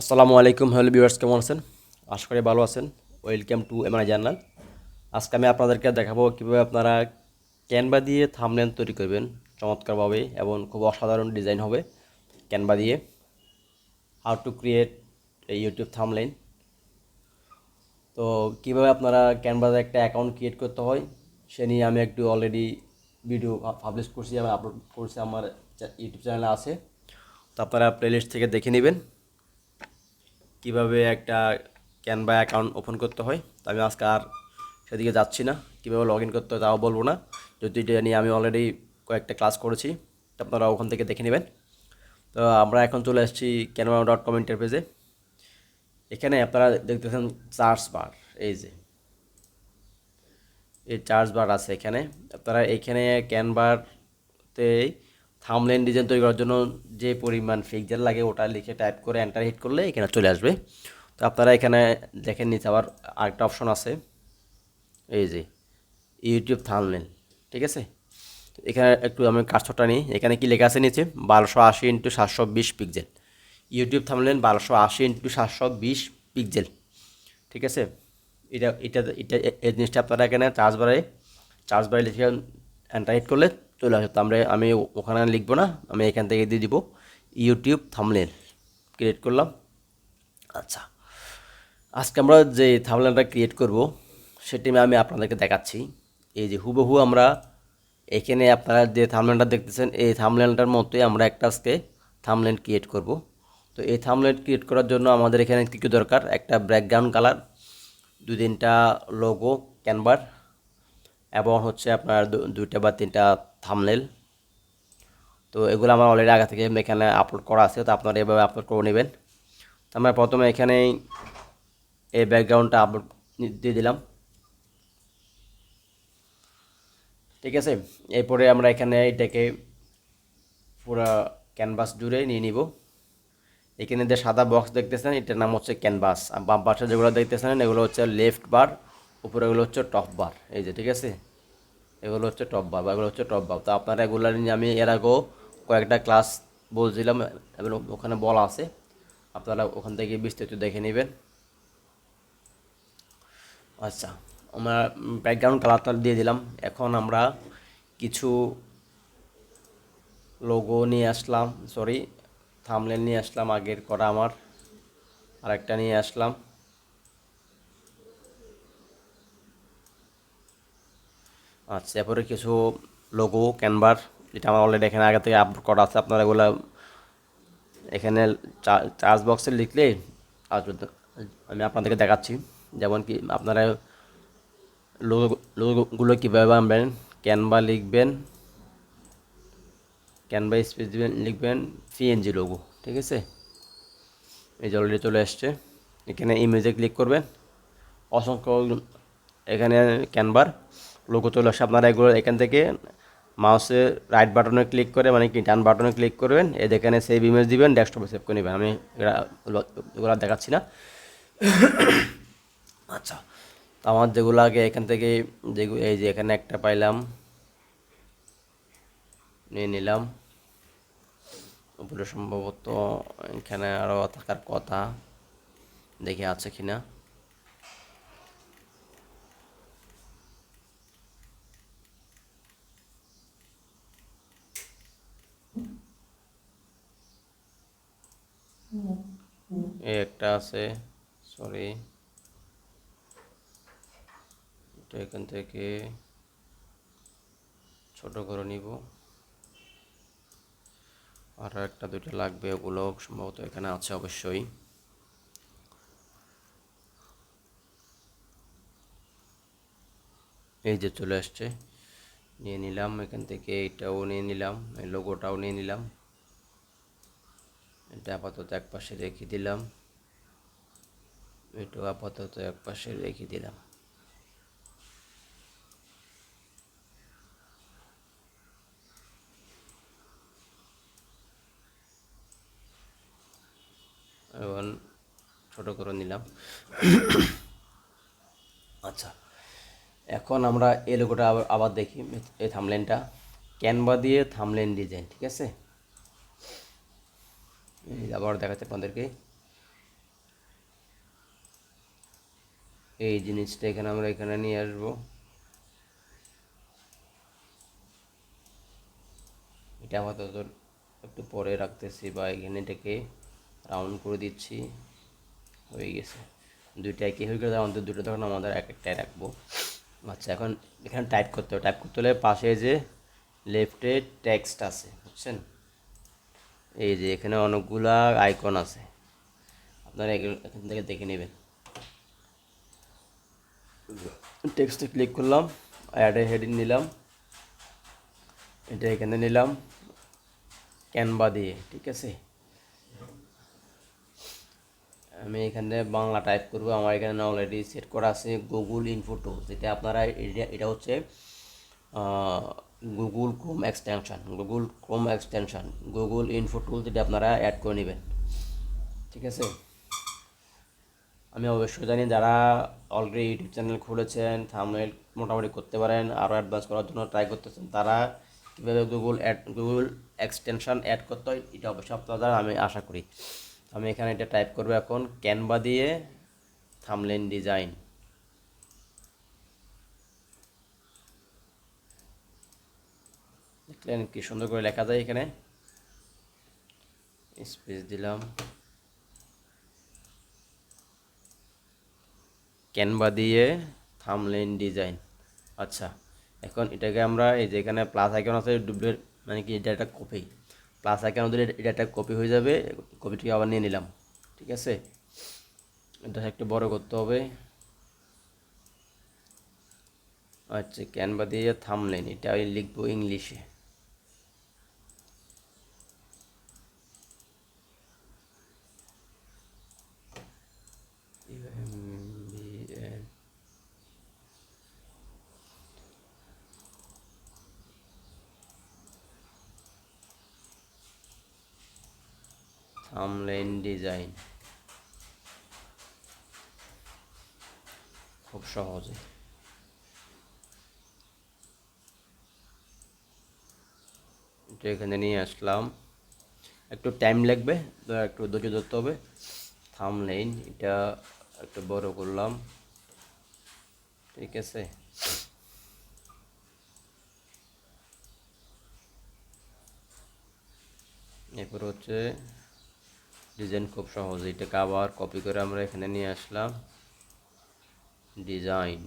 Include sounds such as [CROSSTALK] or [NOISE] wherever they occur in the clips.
আসসালামু আলাইকুম, hello viewers, কেমন আছেন? আশা করি ভালো আছেন। ওয়েলকাম টু এমআই জার্নাল আজকে আমি আপনাদেরকে দেখাবো কীভাবে আপনারা ক্যানভা দিয়ে থামলেন তৈরি করবেন চমৎকারভাবে এবং খুব অসাধারণ ডিজাইন হবে ক্যানভা দিয়ে। হাউ টু ক্রিয়েট এই ইউটিউব থামলেন তো কীভাবে আপনারা ক্যানভাতে একটা অ্যাকাউন্ট ক্রিয়েট করতে হয়, সে নিয়ে আমি একটু অলরেডি ভিডিও পাবলিশ করছি, আমি আপলোড করছি আমার ইউটিউব চ্যানেলে আছে। তো আপনারা প্লেলিস্ট থেকে দেখে নেবেন। কীভাবে একটা ক্যানভা অ্যাকাউন্ট ওপেন করতে হয়, তো আমি আজকে আর সেদিকে যাচ্ছি না। কীভাবে লগ ইন করতে হয় তাও বলব না। যদি এটা নিয়ে আমি অলরেডি কয়েকটা ক্লাস করেছি আপনারা ওখান থেকে দেখে নেবেন। তো আমরা এখন চলে এসেছি ক্যানভা ডট কম ইন্টারপেজে এখানে আপনারা দেখতেছেন চার্জ বার এই যে। এই চার্জ বার আছে এখানে। আপনারা এখানে ক্যানভারতে থামলেন ডিজাইন তৈরি করার জন্য যে পরিমাণ ফিক্সার লাগে ওটা লিখে টাইপ করে এন্টার হিট করলে এখানে চলে আসবে। তো আপনারা এখানে দেখেন নিচে আবার আরেকটা অপশন আছে। এই যে ইউটিউব থামলেন, ঠিক আছে? এখানে একটু আমি কাজটা নিই। এখানে কি লেখা আছে নিচে? বারোশো আশি ইন্টু সাতশো বিশ পিক্সেল ইউটিউব থামলেন বারোশো আশি ইন্টু সাতশো বিশ পিক্সেল ঠিক আছে? এটা এটা এটা, এই জিনিসটা আপনারা এখানে চার্জ বাড়ায় চার্জ বাড়ায় লিখে হিট করলে চলে আসে। তো আমরা, আমি ওখানে লিখব না, আমি এখান থেকে দিয়ে দিব ইউটিউব থামলেন ক্রিয়েট করলাম। আচ্ছা। আজকে আমরা যে থামলেনটা ক্রিয়েট করব, সেটি আমি আপনাদেরকে দেখাচ্ছি। এই যে হুবহু আমরা এখানে আপনারা যে থামলেনটা দেখতেছেন, এই থামলেনটার মতোই আমরা একটা আজকে থামলেন ক্রিয়েট করব। তো এই থামলেন ক্রিয়েট করার জন্য আমাদের এখানে কী কী দরকার? একটা ব্যাকগ্রাউন্ড কালার দু তিনটা লোগো ক্যানভার এবং হচ্ছে আপনার দুইটা বা তিনটা থামনেল তো এগুলো আমার অলরেডি আগে থেকে এখানে আপলোড করা আছে, তো আপনারা এভাবে আপলোড করে নেবেন। তো আমরা প্রথমে এখানে এই ব্যাকগ্রাউন্ডটা আপলোড দিয়ে দিলাম। ঠিক আছে? এরপরে আমরা এখানে এটাকে পুরো ক্যানভাস জুড়ে নিয়ে নিব। এখানে যে সাদা বক্স দেখতেছেন, এটার নাম হচ্ছে ক্যানভাস আর বাম পাশে যেগুলো দেখতেছেন, এগুলো হচ্ছে লেফট বার উপরে এগুলো হচ্ছে টপ বার এই যে, ঠিক আছে? এগুলো হচ্ছে টপ বার বা এগুলো হচ্ছে টপ বার তো আপনারা এগুলো নিয়ে আমি এর আগেও কয়েকটা ক্লাস বলছিলাম এবং ওখানে বলা আছে। আপনারা ওখান থেকে বিস্তারিত দেখে নেবেন। আচ্ছা আমরা ব্যাকগ্রাউন্ড কালারটা দিয়ে দিলাম। এখন আমরা কিছু লোগো নিয়ে আসলাম সরি থামলেন নিয়ে আসলাম, আগের করা আমার, আরেকটা নিয়ে আসলাম। আচ্ছা এরপরে কিছু লোগো ক্যানভার যেটা আমার অলরেডি এখানে আগে থেকে আপলোড করা আছে। আপনারা এগুলো এখানে চার্জ বক্সে লিখলে আসবে। আমি আপনাদেরকে দেখাচ্ছি। যেমন কি আপনারা লোগো লোগোগুলো কীভাবে আনবেন ক্যানভা লিখবেন ক্যানভা স্পেস দিবেন, লিখবেন সিএনজি লোগো ঠিক আছে? এই যে অলরেডি চলে আসছে। এখানে ইমেজে ক্লিক করবেন। অসংখ্য এখানে ক্যানভার লোগো চলে আসে আপনারা এগুলো এখান থেকে মাউসে রাইট বাটনে ক্লিক করে মানে কি, ডান বাটনে ক্লিক করবেন এই এখানে সেভ ইমেজ দিবেন ডেস্কটপে সেভ করে নেবেন। আমি এগুলো দেখাচ্ছি না। [COUGHS] আচ্ছা আমার যেগুলো আগে এখান থেকে যেগুলো এই যে এখানে একটা পাইলাম, নিয়ে নিলাম। উপরে সম্ভবত এখানে আরও থাকার কথা, দেখে আছে কিনা। এই একটা আছে সরি এটা এখান থেকে ছোট করে নিব। আর একটা দুটো লাগবে, ওগুলো সম্ভবত এখানে আছে অবশ্যই। এই যে চলে আসছে, নিয়ে নিলাম। এখান থেকে এইটাও নিয়ে নিলাম, এই লোগোটাও নিয়ে নিলাম। এটা আপাতত এক পাশে রেখে দিলাম। এটাও আপাতত এক পাশে রেখে দিলাম। এবং ছোট করে নিলাম। আচ্ছা এখন আমরা এই লোগোটা আবার আবার দেখি এই থামলেনটা। ক্যানভা দিয়ে থামলেন ডিজাইন, ঠিক আছে? আবার দেখাচ্ছি আপনাদেরকে। এই জিনিসটা এখানে আমরা এখানে নিয়ে আসব। এটা আপাতত একটু পরে রাখতেছি বা এখানে এটাকে রাউন্ড করে দিচ্ছি। হয়ে গেছে। দুইটা একই হয়ে গেলে আমাদের দুটো তখন আমাদের এক একটাই রাখব। আচ্ছা এখন এখানে টাইপ করতে হবে। টাইপ করতে হলে পাশে যে লেফটে টেক্সট আছে, বুঝছেন? এই যে এখানে অনেকগুলা আইকন আছে। আপনারা এখান থেকে দেখে নেবেন। টেক্সটে ক্লিক করলাম অ্যাডে হেডিং নিলাম। এটা এখানে নিলাম ক্যানভা দিয়ে, ঠিক আছে? আমি এখানে বাংলা টাইপ করব, আমার এখানে অলরেডি সেট করা আছে গুগল ইনফোটো যেটা আপনারা, এটা হচ্ছে Google Chrome extension Google Chrome extension Google info tool যেটা আপনারা অ্যাড করে নেবেন, ঠিক আছে? আমি অবশ্যই জানি যারা অলরেডি ইউটিউব চ্যানেল খুলেছেন থামনেল মোটামুটি করতে পারেন আরও অ্যাডভান্স করার জন্য ট্রাই করতেছেন, তারা কীভাবে Google add Google extension add করতে হয়, এটা অবশ্যই আপনারা আমি আশা করি। আমি এখানে এটা টাইপ করব এখন ক্যানভা দিয়ে থামলেন ডিজাইন দেখলেন কি সুন্দর করে লেখা যায় এখানে। স্পেস দিলাম। ক্যানভা দিয়ে থামলেন ডিজাইন আচ্ছা এখন এটাকে আমরা এই যে এখানে প্লাস আইকন আছে ডুপ্লিকেট মানে কি, এটা একটা কপি প্লাস আইকন ওদের এটা একটা কপি হয়ে যাবে কপিটিকে আবার নিয়ে নিলাম। ঠিক আছে? এটা একটু বড় করতে হবে। আচ্ছা ক্যানভা দিয়ে থামলেন এটা আমি লিখব ইংলিশে থামলেন ডিজাইন খুব সহজে। এটা এখানে নিয়ে আসলাম। একটু টাইম লাগবে একটু ধৈর্য ধরতে হবে। থামলেন, এটা একটু বড় করলাম। ঠিক আছে? এরপর হচ্ছে ডিজাইন খুব সহজ। এটাকে আবার কপি করে আমরা এখানে নিয়ে আসলাম। Design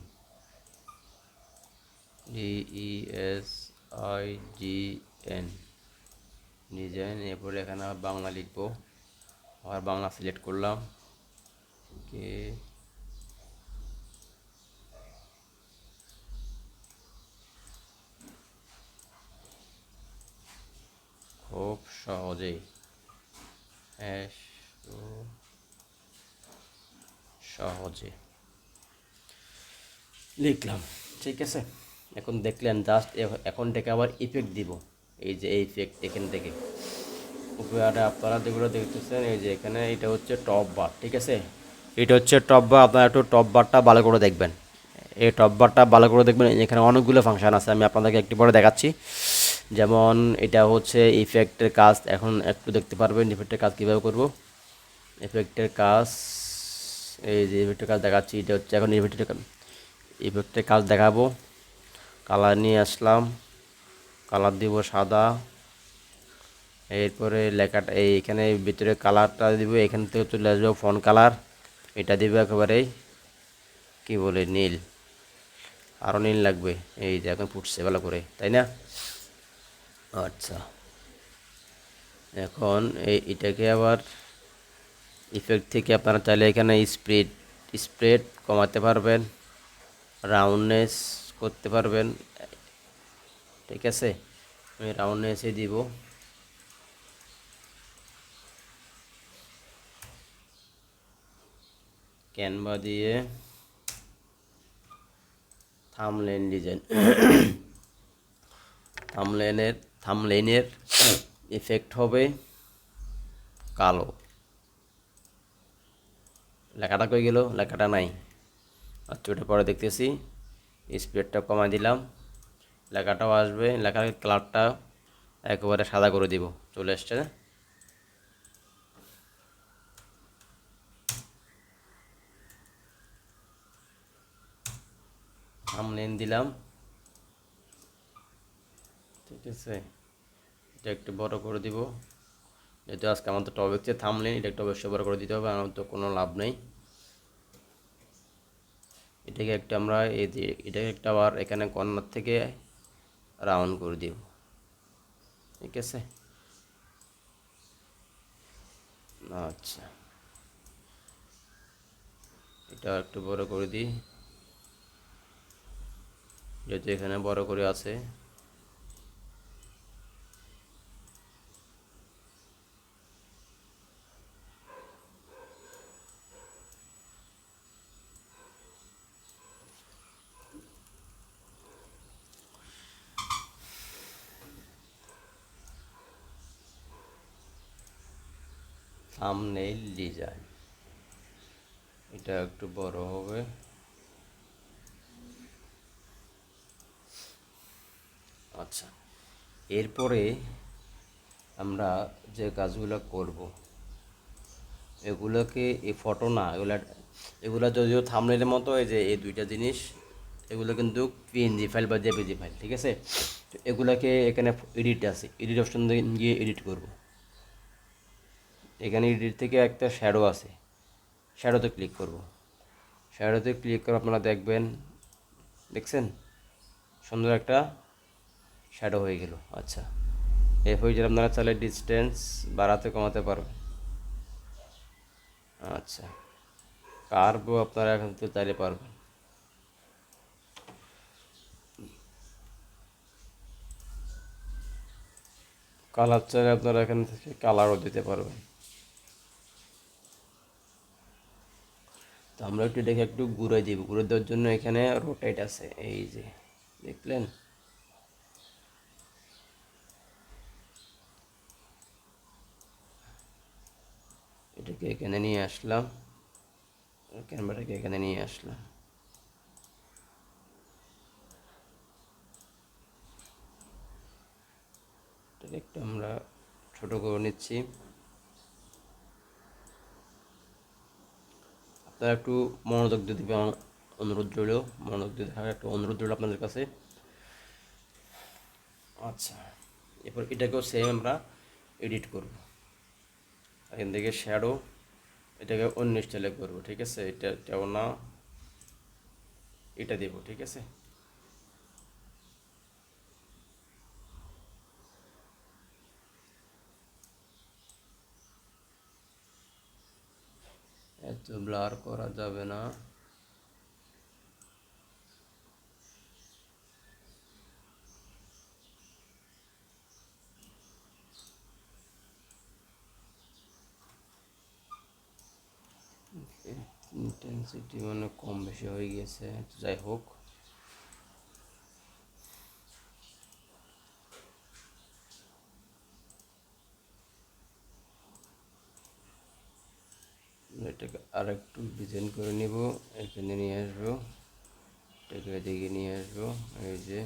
D S I G N design এরপরে এখানে বাংলা লিখব। আবার বাংলা সিলেক্ট করলাম। কে খুব সহজেই। সহজে। লিখলাম, ঠিক আছে? এখন দেখলেন জাস্ট এখন থেকে আবার ইফেক্ট দিব। এই যে এই ইফেক্ট এখান থেকে। উপরে আপনারা যেগুলো দেখতেছেন, এই যে এখানে এটা হচ্ছে টপ বার ঠিক আছে? এটা হচ্ছে টপ বার আপনারা একটু টপ বারটা ভালো করে দেখবেন। এই টপ বারটা ভালো করে দেখবেন, এখানে অনেকগুলো ফাংশন আছে, আমি আপনাদেরকে একটু পরে দেখাচ্ছি। যেমন এটা হচ্ছে ইফেক্টের কাজ, এখন একটু দেখতে পারবেন ইফেক্টের কাজ কীভাবে করব। ইফেক্টের কাজ, এই যে ইফেক্টের কাজ দেখাচ্ছি, এটা হচ্ছে এখন ইফেক্টের ইফেক্টের কাজ দেখাবো। কালার নিয়ে আসলাম কালার দিব সাদা। এরপরে লেখাটা, এই এখানে ভিতরে কালারটা দিব, এখান থেকে চলে আসবে ফোন কালার এটা দিব একেবারেই কি বলে, নীল। আরও নীল লাগবে, এই যে এখন ফুটছে ভালো করে, তাই না? আচ্ছা। এখন এই এটাকে আবার ইফেক্ট থেকে আপনারা চাইলে এখানে স্প্রেড স্প্রেড কমাতে পারবেন রাউন্ডনেস করতে পারবেন। ঠিক আছে? আমি রাউন্ডনেসে দিব। ক্যানভা দিয়ে থামলেন ডিজাইন থামলেনের থামলেনের এফেক্ট হবে কালো। লেখাটা কই গেল? লেখাটা নাই। আচ্ছা ওটা পরে দেখতেছি। স্পিডটা কমাই দিলাম। লেখাটাও আসবে। লেখার কালারটা একেবারে সাদা করে দিব। চলে এসছে থামলেন দিলাম। ঠিক আছে এটা একটু বড় করে দিব। যেহেতু আজকে আমার তো টপিক যে থামলেন এটা একটু অবশ্যই বড় করে দিতে হবে, আমার তো কোনো লাভ নেই। এটাকে একটা আমরা এই যে, এটাকে একটা আবার এখানে কর্নার থেকে রাউন্ড করে দিব। ঠিক আছে? আচ্ছা। এটা একটু বড় করে দিই। যেহেতু এখানে বড় করে আছে থামনেইল ডিজাইন এটা একটু বড় হবে। আচ্ছা এরপরে আমরা যে কাজগুলো করব, এগুলোকে এই ফটো না, এগুলা, এগুলো যদিও থামনেলের মতো এই যে এই দুইটা জিনিস, এগুলো কিন্তু পিএনজি ফাইল বা জেপিজি ফাইল ঠিক আছে? তো এগুলোকে এখানে এডিট আছে এডিট অপশন গিয়ে এডিট করব। এখানে এডিট থেকে একটা শ্যাডো আছে। শ্যাডোতে ক্লিক করব। শ্যাডোতে ক্লিক করে আপনারা দেখবেন, দেখছেন? সুন্দর একটা শ্যাডো হয়ে গেল। আচ্ছা। এই গেলে আপনারা চাইলে ডিস্টেন্স বাড়াতে কমাতে পারবেন। আচ্ছা। কার্বও আপনারা এখন তো চাইলে পারবেন। কালার চাইলে আপনারা এখান থেকে কালারও দিতে পারবেন। তো আমরা একটু দেখে একটু ঘুরে দিব ঘুরে দেওয়ার জন্য এখানে রোটেট আছে। এই যে, দেখলেন? এটাকে এখানে নিয়ে আসলাম। ক্যামেরাটাকে এখানে নিয়ে আসলাম। একটু আমরা ছোট করে নিচ্ছি। আপনারা একটু মনোযোগ দিয়ে দেবে অনুরোধ রইল। মনোযোগ দিয়ে দেখার একটা অনুরোধ রইল আপনাদের কাছে। আচ্ছা এরপর এটাকেও সেম আমরা এডিট করব। এখান থেকে শ্যাডো এটাকে অন্য স্টাইলে করব, ঠিক আছে? এটা এটাও না, এটা দেবো, ঠিক আছে? এত ব্লার করা যাবে না। ইন্টেন্সিটি মানে কম বেশি হয়ে গিয়েছে যাই হোক। এটাকে আর একটু ডিজাইন করে নিব, এখানে নিয়ে আসব, এটাকে এদিকে নিয়ে আসব, এই যে।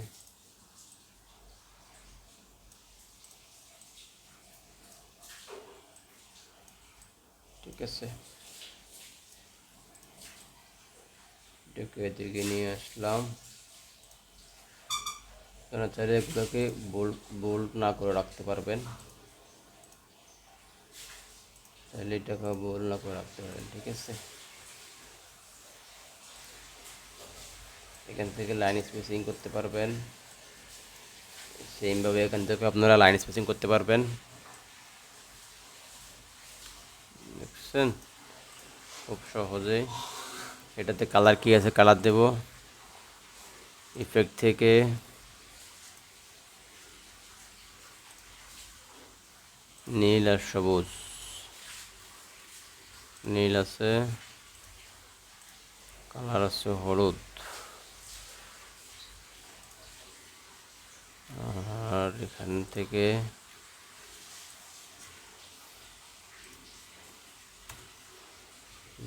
ঠিক আছে। এটাকে এদিকে নিয়ে আসলাম। আপনারা চাইলে এগুলোকে বোল্ড বোল্ড না করে রাখতে পারবেন। তাহলে এটাকে বোল্ড না করে রাখতে পারবেন ঠিক আছে? এখান থেকে লাইন স্পেসিং করতে পারবেন। সেমভাবে এখান থেকে আপনারা লাইন স্পেসিং করতে পারবেন। দেখছেন? খুব সহজেই। এটাতে কালার কি আছে কালার দেব। ইফেক্ট থেকে নীল আর সবুজ। নীল আছে, কালার আছে হলুদ। আর এখান থেকে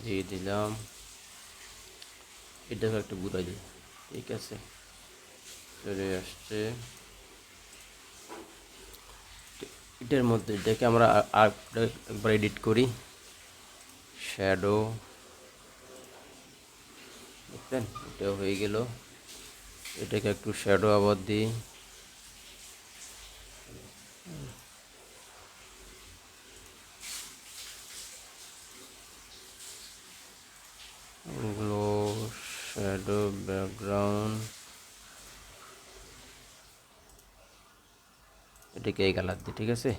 দিয়ে দিলাম। এটাকে একটু ঘুরাই দিই ঠিক আছে। চলে আসছে। এটার মধ্যে এটাকে আমরা একবার এডিট করি। শ্যাডো দেখলেন এটাও হয়ে গেল। এটাকে একটু শ্যাডো আবার দিই। গ্লো শ্যাডো ব্যাকগ্রাউন্ড এটাকে এই কালার দিই, ঠিক আছে?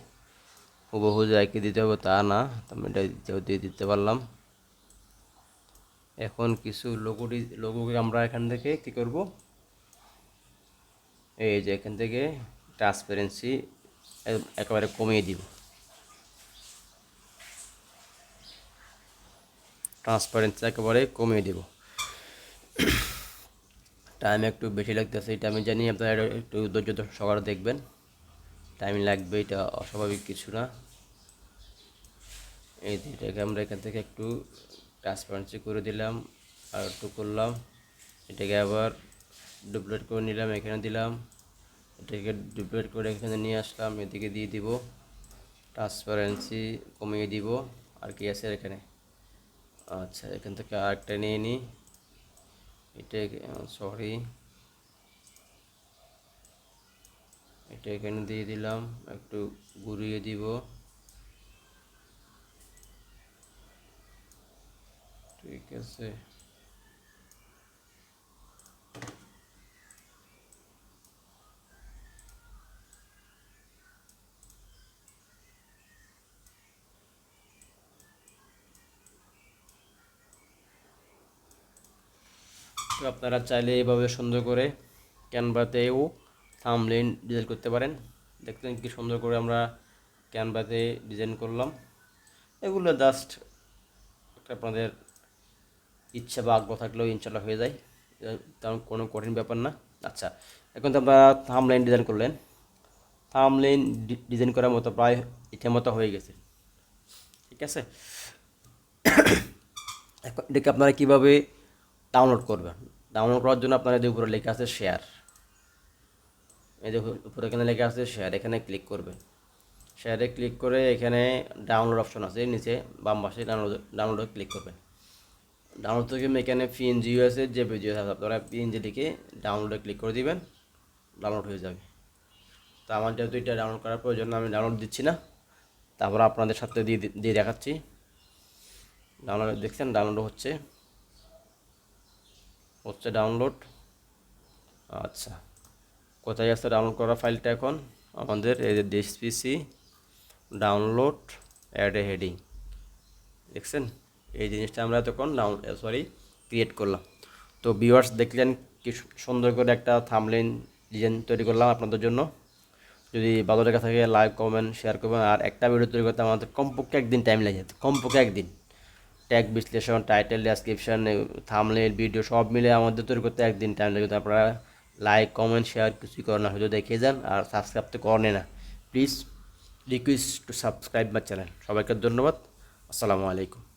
হুবহু যাইকে দিতে হবে তা না, আমি এটা দিয়ে দিতে পারলাম। এখন কিছু লোগোটি লোগোকে আমরা এখান থেকে কী করব? এই যে এখান থেকে ট্রান্সপারেন্সি একেবারে কমিয়ে দিব। ট্রান্সপারেন্সি একেবারে কমিয়ে দিব। টাইম একটু বেশি লাগতেছে, এটা আমি জানি, আপনারা একটু ধৈর্য সহকারে দেখবেন। টাইম লাগবে, এটা অস্বাভাবিক কিছু না। এই দুইটাকে আমরা এখান থেকে একটু ট্রান্সপারেন্সি করে দিলাম, আর একটু করলাম। এটাকে আবার ডুপ্লিকেট করে নিলাম, এখানে দিলাম। এটাকে ডুপ্লিকেট করে এখানে নিয়ে আসলাম, এদিকে দিয়ে দিব। ট্রান্সপারেন্সি কমিয়ে দিব, আর কি আছে এখানে? আচ্ছা এখান থেকে আরেকটা নিয়ে নিই এটা সরি এটা এখানে দিয়ে দিলাম, একটু ঘুরিয়ে দিব। ঠিক আছে। আপনারা চাইলে এইভাবে সুন্দর করে ক্যানভাতেও থামলেন ডিজাইন করতে পারেন। দেখলেন কি সুন্দর করে আমরা ক্যানভাতে ডিজাইন করলাম। এগুলো জাস্ট আপনাদের ইচ্ছা বা আগ্রহ থাকলেও ইনশাল্লাহ হয়ে যায়। তেমন কোনো কঠিন ব্যাপার না। আচ্ছা এখন তো আপনারা থামলাইন ডিজাইন করলেন। থামলাইন ডিজাইন করার মতো প্রায় ইচ্ছা মতো হয়ে গেছে। ঠিক আছে? এখন এটাকে আপনারা কীভাবে ডাউনলোড করবেন? ডাউনলোড করার জন্য আপনার এদের উপরে লেখা আছে শেয়ার এই দেখুন উপরে এখানে লেখা আছে শেয়ার এখানে ক্লিক করবে। শেয়ারে ক্লিক করে এখানে ডাউনলোড অপশন আছে, নিচে বাম পাশে ডাউনলোড ডাউনলোডে ক্লিক করবেন ডাউনলোড থেকে এখানে পিএনজি আছে যে ভিডিও আছে, আপনারা পিএনজি লিখে ডাউনলোডে ক্লিক করে দিবেন ডাউনলোড হয়ে যাবে। তো আমার যেহেতু এটা ডাউনলোড করার প্রয়োজন আমি ডাউনলোড দিচ্ছি না। তারপর আপনাদের সাথে দিয়ে দিয়ে দেখাচ্ছি। ডাউনলোড দেখছেন? ডাউনলোড হচ্ছে। হচ্ছে ডাউনলোড আচ্ছা। কোথায় আছে? ডাউনলোড করা ফাইলটা এখন। আমাদের এই যে DSPC download add a heading দেখছেন? এই জিনিসটা আমরা তখন ডাউন সরি ক্রিয়েট করলাম। তো ভিউয়ার্স দেখলেন কি সুন্দর করে একটা থামলেন ডিজাইন তৈরি করলাম আপনাদের জন্য। যদি ভালো লেগে থাকে লাইক কমেন্ট শেয়ার করবেন। আর একটা ভিডিও তৈরি করতে আমাদের কমপক্ষে একদিন টাইম লাগে। কমপক্ষে একদিন। ট্যাগ বিশ্লেষণ টাইটেল ডেসক্রিপশন থামলেন ভিডিও সব মিলে আমাদের তৈরি করতে একদিন টাইম লাগে। আপনারা লাইক কমেন্ট শেয়ার কিছুই করে না হয়তো দেখে যান আর সাবস্ক্রাইব তো করেন না। Please request to subscribe my channel সবাইকে ধন্যবাদ। আসসালামু আলাইকুম।